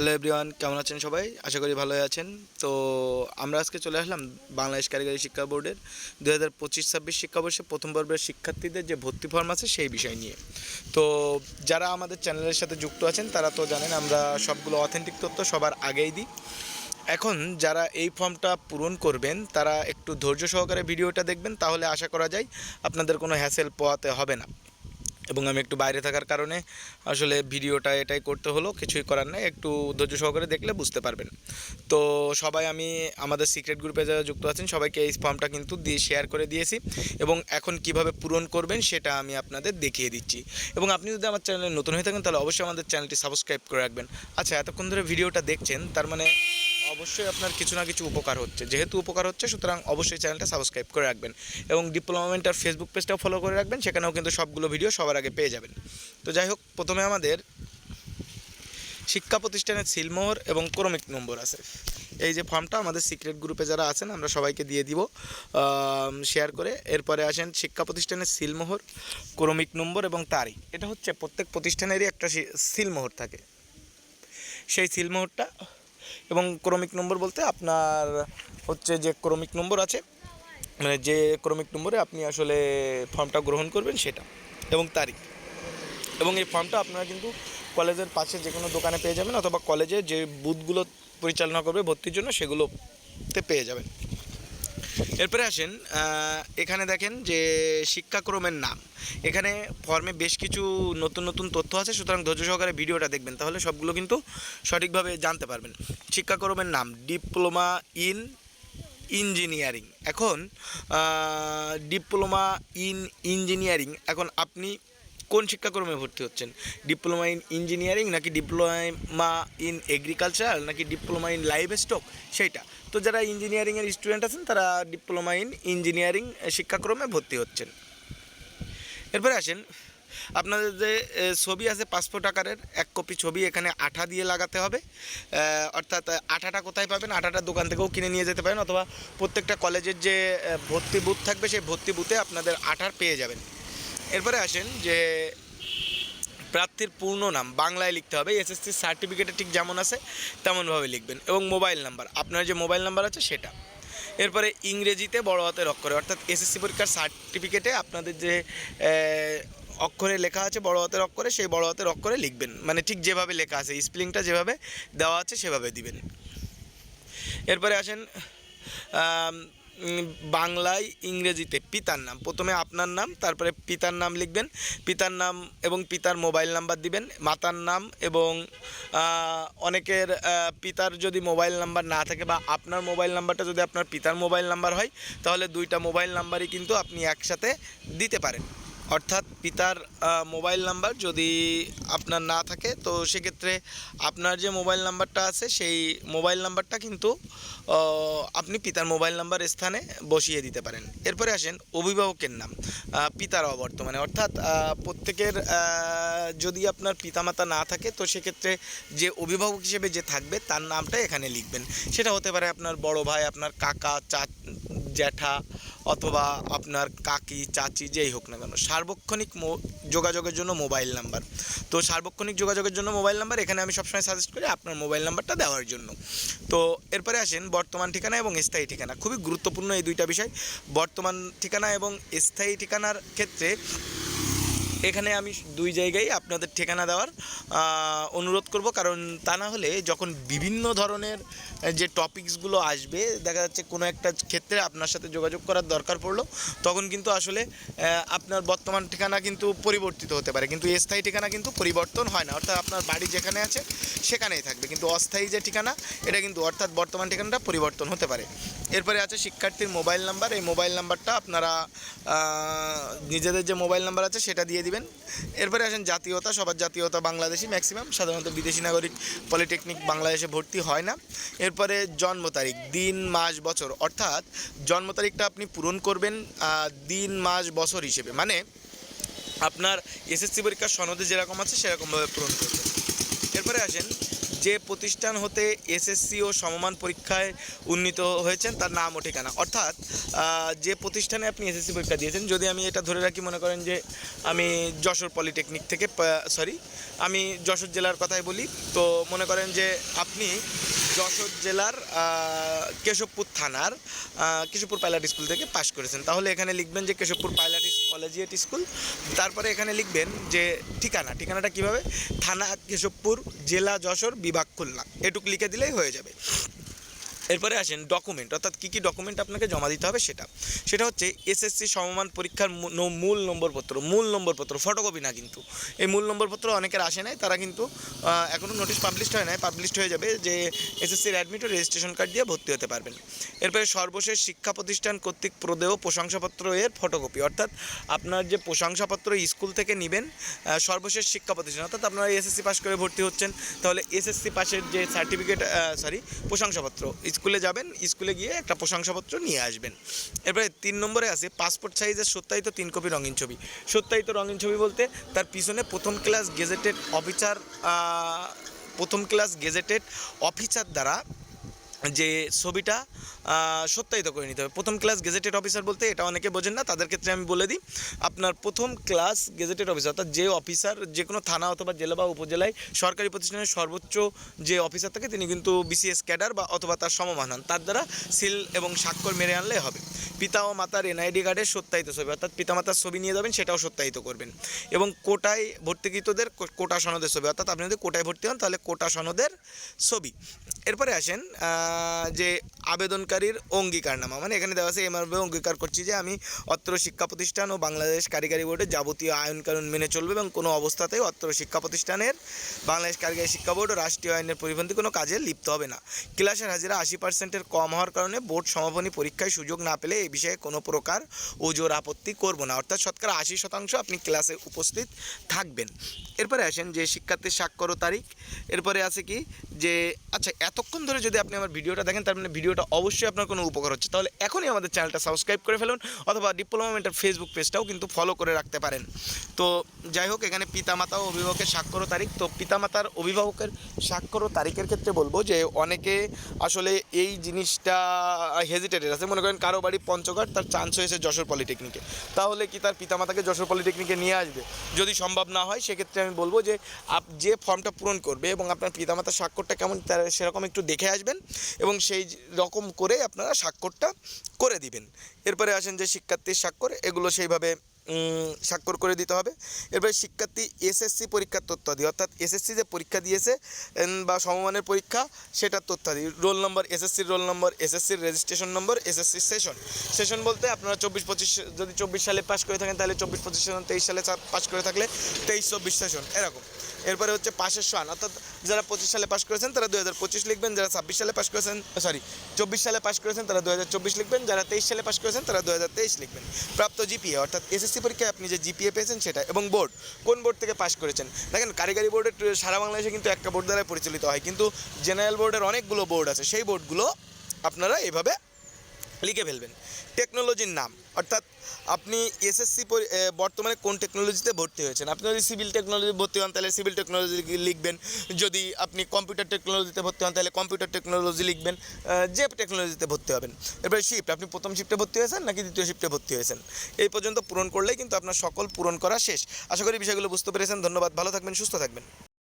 Hello everyone কেমন আছেন সবাই? আশা করি ভালোই আছেন। তো আমরা আজকে চলে আসলাম বাংলাদেশ কারিগরি শিক্ষা বোর্ডের দু হাজার পঁচিশ ছাব্বিশ শিক্ষাবর্ষে প্রথম পর্বের শিক্ষার্থীদের যে ভর্তি ফর্ম আছে সেই বিষয় নিয়ে। তো যারা আমাদের চ্যানেলের সাথে যুক্ত আছেন, তারা তো জানেন আমরা সবগুলো অথেন্টিক তথ্য সবার আগেই দিই। এখন যারা এই ফর্মটা পূরণ করবেন, তারা একটু ধৈর্য সহকারে ভিডিওটা দেখবেন, তাহলে আশা করা যায় আপনাদের কোনো হ্যাসেল পোয়াতে হবে না। এবং আমি একটু বাইরে থাকার কারণে আসলে ভিডিওটা এটাই করতে হলো, কিছুই করার নেই। একটু ধৈর্য সহকারে দেখলে বুঝতে পারবেন। তো সবাই আমি আমাদের সিক্রেট গ্রুপে যারা যুক্ত আছেন, সবাইকে এই ফর্মটা কিন্তু দিয়ে শেয়ার করে দিয়েছি এবং এখন কীভাবে পূরণ করবেন সেটা আমি আপনাদের দেখিয়ে দিচ্ছি। এবং আপনি যদি আমার চ্যানেলে নতুন হয়ে থাকেন, তাহলে অবশ্যই আমাদের চ্যানেলটি সাবস্ক্রাইব করে রাখবেন। আচ্ছা এতক্ষণ ধরে ভিডিওটা দেখছেন, তার মানে অবশ্যই আপনার কিছু না কিছু উপকার হচ্ছে। যেহেতু উপকার হচ্ছে, সুতরাং অবশ্যই চ্যানেলটা সাবস্ক্রাইব করে রাখবেন এবং ডিপ্লোমামেন্টার ফেসবুক পেজটাও ফলো করে রাখবেন, সেখানেও কিন্তু সবগুলো ভিডিও সবার আগে পেয়ে যাবেন। তো যাই হোক, প্রথমে আমাদের শিক্ষা প্রতিষ্ঠানের সিলমোহর এবং ক্রমিক নম্বর আছে। এই যে ফর্মটা আমাদের সিক্রেট গ্রুপে যারা আছেন, আমরা সবাইকে দিয়ে দিব শেয়ার করে। এরপরে আসেন শিক্ষা প্রতিষ্ঠানের সিলমোহর, ক্রমিক নম্বর এবং তারিখ। এটা হচ্ছে প্রত্যেক প্রতিষ্ঠানেরই একটা সিলমোহর থাকে। সেই সিলমোহরটা এবং ক্রমিক নম্বর বলতে আপনার হচ্ছে যে ক্রমিক নম্বর আছে মানে যে ক্রমিক নম্বরে আপনি আসলে ফর্মটা গ্রহণ করবেন সেটা এবং তারিখ। এবং এই ফর্মটা আপনারা কিন্তু কলেজের পাশে যে কোনো দোকানে পেয়ে যাবেন অথবা কলেজে যে বুথগুলো পরিচালনা করবে ভর্তির জন্য সেগুলোতে পেয়ে যাবেন। এরপরে আসেন এখানে দেখেন যে শিক্ষাক্রমের নাম। এখানে ফর্মে বেশ কিছু নতুন নতুন তথ্য আছে, সুতরাং ধৈর্য সহকারে ভিডিওটা দেখবেন। তাহলে সবগুলো কিন্তু সঠিকভাবে জানতে পারবেন। শিক্ষাক্রমের নাম, ডিপ্লোমা ইন ইঞ্জিনিয়ারিং। এখন ডিপ্লোমা ইন ইঞ্জিনিয়ারিং, এখন আপনি কোন শিক্ষাক্রমে ভর্তি হচ্ছেন? ডিপ্লোমা ইন ইঞ্জিনিয়ারিং নাকি ডিপ্লোমা ইন এগ্রিকালচার নাকি ডিপ্লোমা ইন লাইভ স্টক সেইটা। তো যারা ইঞ্জিনিয়ারিংয়ের স্টুডেন্ট আছেন, তারা ডিপ্লোমা ইন ইঞ্জিনিয়ারিং শিক্ষাক্রমে ভর্তি হচ্ছেন। এরপরে আসেন, আপনাদের যে ছবি আছে পাসপোর্ট আকারের, এক কপি ছবি এখানে আঠা দিয়ে লাগাতে হবে। অর্থাৎ আঠাটা কোথায় পাবেন? আঠাটা দোকান থেকেও কিনে নিয়ে যেতে পারেন, অথবা প্রত্যেকটা কলেজের যে ভর্তি বুথ থাকবে, সেই ভর্তি বুথে আপনাদের আঠার পেয়ে যাবেন। এরপরে আসেন যে প্রার্থীর পূর্ণ নাম, বাংলায় লিখতে হবে এসএসসি সার্টিফিকেটে ঠিক যেমন আছে তেমনভাবে লিখবেন এবং মোবাইল নাম্বার আপনার যে মোবাইল নাম্বার আছে সেটা। এরপরে ইংরেজিতে বড় হাতের অক্ষরে, অর্থাৎ এসএসসি পরীক্ষার সার্টিফিকেটে আপনাদের যে অক্ষরে লেখা আছে বড় হাতের অক্ষরে, সেই বড় হাতের অক্ষরে লিখবেন। মানে ঠিক যেভাবে লেখা আছে, স্পেলিংটা যেভাবে দেওয়া আছে সেভাবে দিবেন। এরপরে আসেন বাংলায় ইংরেজিতে পিতার নাম। প্রথমে আপনার নাম, তারপরে পিতার নাম লিখবেন। পিতার নাম এবং পিতার মোবাইল নাম্বার দিবেন। মাতার নাম এবং অনেকের পিতার যদি মোবাইল নাম্বার না থাকে বা আপনার মোবাইল নাম্বারটা যদি আপনার পিতার মোবাইল নাম্বার হয়, তাহলে দুইটা মোবাইল নাম্বারই কিন্তু আপনি একসাথে দিতে পারেন। অর্থাৎ পিতার মোবাইল নাম্বার যদি আপনার না থাকে, তো সেক্ষেত্রে আপনার যে মোবাইল নাম্বারটা আছে, সেই মোবাইল নাম্বারটা কিন্তু আপনি পিতার মোবাইল নাম্বার স্থানে বসিয়ে দিতে পারেন। এরপরে আসেন অভিভাবকের নাম পিতার অবর্তমানে। অর্থাৎ প্রত্যেকের যদি আপনার পিতামাতা না থাকে, তো সেক্ষেত্রে যে অভিভাবক হিসেবে যে থাকবে, তার নামটা এখানে লিখবেন। সেটা হতে পারে আপনার বড় ভাই, আপনার কাকা, চা, জ্যাঠা অথবা আপনার কাকি, চাচি, যেই হোক না কেন, সার্বক্ষণিক যোগাযোগের জন্য মোবাইল নাম্বার। তো সার্বক্ষণিক যোগাযোগের জন্য মোবাইল নাম্বার, এখানে আমি সবসময় সাজেস্ট করি আপনার মোবাইল নাম্বারটা দেওয়ার জন্য। তো এরপরে আসেন বর্তমান ঠিকানা এবং স্থায়ী ঠিকানা। খুবই গুরুত্বপূর্ণ এই দুইটা বিষয়। বর্তমান ঠিকানা এবং স্থায়ী ঠিকানার ক্ষেত্রে এখানে আমি দুই জায়গায় আপনাদের ঠিকানা দেওয়ার অনুরোধ করব। কারণ তা না হলে যখন বিভিন্ন ধরনের যে টপিকসগুলো আসবে, দেখা যাচ্ছে কোনো একটা ক্ষেত্রে আপনার সাথে যোগাযোগ করার দরকার পড়ল, তখন কিন্তু আসলে আপনার বর্তমান ঠিকানা কিন্তু পরিবর্তিত হতে পারে, কিন্তু স্থায়ী ঠিকানা কিন্তু পরিবর্তন হয় না। অর্থাৎ আপনার বাড়ি যেখানে আছে, সেখানেই থাকবে, কিন্তু অস্থায়ী যে ঠিকানা, এটা কিন্তু অর্থাৎ বর্তমান ঠিকানাটা পরিবর্তন হতে পারে। এরপরে আছে শিক্ষার্থীর মোবাইল নাম্বার, এই মোবাইল নাম্বারটা আপনারা নিজেদের যে মোবাইল নাম্বার আছে, সেটা দিয়ে দিবেন। এরপরে আসেন জাতীয়তা, সবার জাতীয়তা বাংলাদেশি ম্যাক্সিমাম, সাধারণত বিদেশি নাগরিক, পলিটেকনিক বাংলাদেশে ভর্তি হয় না। এরপরে জন্ম তারিখ, দিন, মাস, বছর। অর্থাৎ জন্ম তারিখটা আপনি পূরণ করবেন দিন, মাস, বছর হিসেবে। মানে আপনার এসএসসি পরীক্ষার সনদে যেরকম আছে, সেরকমভাবে পূরণ করবেন। এরপরে আসেন, যে প্রতিষ্ঠান হতে এসএসসি ও সমমান পরীক্ষায় উন্নীত হয়েছেন, তার নাম ও ঠিকানা। অর্থাৎ যে প্রতিষ্ঠানে আপনি এসএসসি পরীক্ষা দিয়েছেন, যদি আমি এটা ধরে রাখি, মনে করেন যে আমি যশোর পলিটেকনিক থেকে সরি আমি যশোর জেলার কথাই বলি, তো মনে করেন যে আপনি যশোর জেলার কেশবপুর থানার কেশবপুর পাইলট স্কুল থেকে পাশ করেছেন। তাহলে এখানে লিখবেন যে কেশবপুর পাইলট কলেজিয়েট স্কুল। তারপরে এখানে লিখবেন যে ঠিকানা, ঠিকানাটা কীভাবে? থানা কেশবপুর, জেলা যশোর, বিভাগ খুলনা। এটুক লিখে দিলেই হয়ে যাবে। এরপরে আসেন ডকুমেন্ট অর্থাৎ কী কী ডকুমেন্ট আপনাকে জমা দিতে হবে সেটা। সেটা হচ্ছে এসএসসি সমমান পরীক্ষার মূল নম্বরপত্র মূল নম্বরপত্র ফটোকপি না কিন্তু। এই মূল নম্বরপত্র অনেকের আসে নাই, তারা কিন্তু এখনও নোটিশ পাবলিশড হয় নাই পাবলিশড হয়ে যাবে যে এসএসসির অ্যাডমিট ও রেজিস্ট্রেশন কার্ড দিয়ে ভর্তি হতে পারবেন। এরপরে সর্বশেষ শিক্ষা প্রতিষ্ঠান কর্তৃক প্রদেয় প্রশংসাপত্র এর ফটোকপি অর্থাৎ আপনার যে প্রশংসাপত্র স্কুল থেকে নেবেন সর্বশেষ শিক্ষা প্রতিষ্ঠান, অর্থাৎ আপনারা এসএসসি পাস করে ভর্তি হচ্ছেন, তাহলে এসএসসি পাশের যে সার্টিফিকেট সরি প্রশংসাপত্র স্কুলে যাবেন, স্কুলে গিয়ে একটা প্রশংসাপত্র নিয়ে আসবেন। এরপরে তিন নম্বরে আছে পাসপোর্ট সাইজের সত্যায়িত তিন কপি রঙিন ছবি। সত্যায়িত রঙিন ছবি বলতে তার পিছনে প্রথম ক্লাস গেজেটেড অফিসার প্রথম ক্লাস গেজেটেড অফিসার দ্বারা যে ছবিটা সত্যায়িত করে নিতে হবে। প্রথম ক্লাস গেজেটেড অফিসার বলতে এটা অনেকে বোঝেন না, তাদের ক্ষেত্রে আমি বলে দিই, আপনার প্রথম ক্লাস গেজেটেড অফিসার অর্থাৎ যে অফিসার যে কোনো থানা অথবা জেলা বা উপজেলায় সরকারি প্রতিষ্ঠানের সর্বোচ্চ যে অফিসার থাকে, তিনি কিন্তু বিসিএস ক্যাডার বা অথবা তার সমমান হন। তার দ্বারা সিল এবং স্বাক্ষর মেরে আনলে হবে। পিতা ও মাতার এনআইডি কার্ডের সত্যায়িত ছবি, অর্থাৎ পিতামাতার ছবি নিয়ে যাবেন, সেটাও সত্যায়িত করবেন। এবং কোটায় ভর্তিকৃতদের কোটা সনদের ছবি, অর্থাৎ আপনি যদি কোটায় ভর্তি হন, তাহলে কোটা সনদের ছবি। এরপরে আসেন যে আবেদনকারীর অঙ্গীকারনামা। মানে এখানে দেওয়া আছে এমআরবে অঙ্গীকার করছি যে আমি অত্র শিক্ষা প্রতিষ্ঠান ও বাংলাদেশ কারিগরি বোর্ডের যাবতীয় আইন কানুন মেনে চলবে এবং কোনো অবস্থাতেই অত্র শিক্ষা প্রতিষ্ঠানের, বাংলাদেশ কারিগরি শিক্ষা বোর্ড ও রাষ্ট্রীয় আইনের পরিপন্থী কোনো কাজে লিপ্ত হবে না। ক্লাসের হাজিরা আশি পার্সেন্টের কম হওয়ার কারণে বোর্ড সমাপনী পরীক্ষায় সুযোগ না পেলে এই বিষয়ে কোনো প্রকার ওজোর আপত্তি করব না। অর্থাৎ শতকরা আশি শতাংশ আপনি ক্লাসে উপস্থিত থাকবেন। এরপরে আসেন যে শিক্ষার্থীর স্বাক্ষর তারিখ। এরপরে আছে কি? যে আচ্ছা এতক্ষণ ধরে যদি আপনি আমার ভিডিওটা দেখেন, তার মানে ভিডিওটা অবশ্যই আপনার কোনো উপকার হচ্ছে। তাহলে এখনই আমাদের চ্যানেলটা সাবস্ক্রাইব করে ফেলুন, অথবা ডিপ্লোমা মেন্টার ফেসবুক পেজটাও কিন্তু ফলো করে রাখতে পারেন। তো যাই হোক, এখানে পিতামাতা ও অভিভাবকের স্বাক্ষর তারিখ। তো পিতামাতার অভিভাবকের স্বাক্ষর তারিখের ক্ষেত্রে বলব যে, অনেকে আসলে এই জিনিসটা হেজিটেটেড আছে। মনে করেন কারও বাড়ি পঞ্চগড়, তার চান্স হয়েছে যশোর পলিটেকনিকে তাহলে কি তার পিতামাতাকে যশোর পলিটেকনিকে নিয়ে আসবে? যদি সম্ভব না হয়, সেক্ষেত্রে আমি বলব যে, আপ যে ফর্মটা পূরণ করবে এবং আপনার পিতামাতার স্বাক্ষরটা কেমন, তার সেরকম একটু দেখে আসবেন এবং সেই রকম করে আপনারা স্বাক্ষরটা করে দিবেন। এরপরে আসেন যে শিক্ষার্থীর স্বাক্ষর, এগুলো সেইভাবে স্বাক্ষর করে দিতে হবে। এরপরে শিক্ষার্থী এসএসসি পরীক্ষার তথ্যাদি অর্থাৎ এসএসসি যে পরীক্ষা দিয়েছে বা সমমানের পরীক্ষা, সেটার তথ্যাদি রোল নম্বর, এসএসসির রোল নম্বর, এসএসসির রেজিস্ট্রেশন নম্বর, এসএসসির সেশন। সেশন বলতে আপনারা চব্বিশ পঁচিশ, যদি চব্বিশ সালে পাস করে থাকেন, তাহলে চব্বিশ পঁচিশ সেশন তেইশ সালে পাস করে থাকলে তেইশ চব্বিশ সেশন, এরকম। এরপরে হচ্ছে পাশের সান অর্থাৎ যারা পঁচিশ সালে পাশ করেছেন, তারা দু হাজার পঁচিশ লিখবেন। যারা ছাব্বিশ সালে পাশ করেছেন সরি চব্বিশ সালে পাশ করেছেন, তারা দু হাজার চব্বিশ লিখবেন। যারা তেইশ সালে পাশ করেছেন, তারা দু হাজার তেইশ লিখবেন। প্রাপ্ত জিপিএ অর্থাৎ এসএসসি পরীক্ষায় আপনি যে জিপিএ পেয়েছেন সেটা এবং বোর্ড কোন বোর্ড থেকে পাশ করেছেন? দেখেন, কারিগরি বোর্ডের সারা বাংলাদেশে কিন্তু একটা বোর্ড দ্বারা পরিচালিত হয়। কিন্তু জেনারেল বোর্ডের অনেকগুলো বোর্ড আছে। সেই বোর্ডগুলো আপনারা এভাবে লিখে ফেলবেন। টেকনোলজির নাম। অর্থাৎ আপনি এসএসসি বর্তমানে কোন টেকনোলজিতে ভর্তি হয়েছেন? আপনি যদি সিভিল টেকনোলজি ভর্তি হন, তাহলে সিভিল টেকনোলজি লিখবেন। যদি আপনি কম্পিউটার টেকনোলজিতে ভর্তি হন, তাহলে কম্পিউটার টেকনোলজি লিখবেন। যে টেকনোলজিতে ভর্তি হবেন। এরপরে শিফট আপনি প্রথম শিফটে ভর্তি হয়েছেন নাকি দ্বিতীয় শিফটে ভর্তি হয়েছেন? এই পর্যন্ত পূরণ করলেই কিন্তু আপনার সকল পূরণ করা শেষ। আশা করি বিষয়গুলো বুঝতে পেরেছেন। ধন্যবাদ। ভালো থাকবেন, সুস্থ থাকবেন।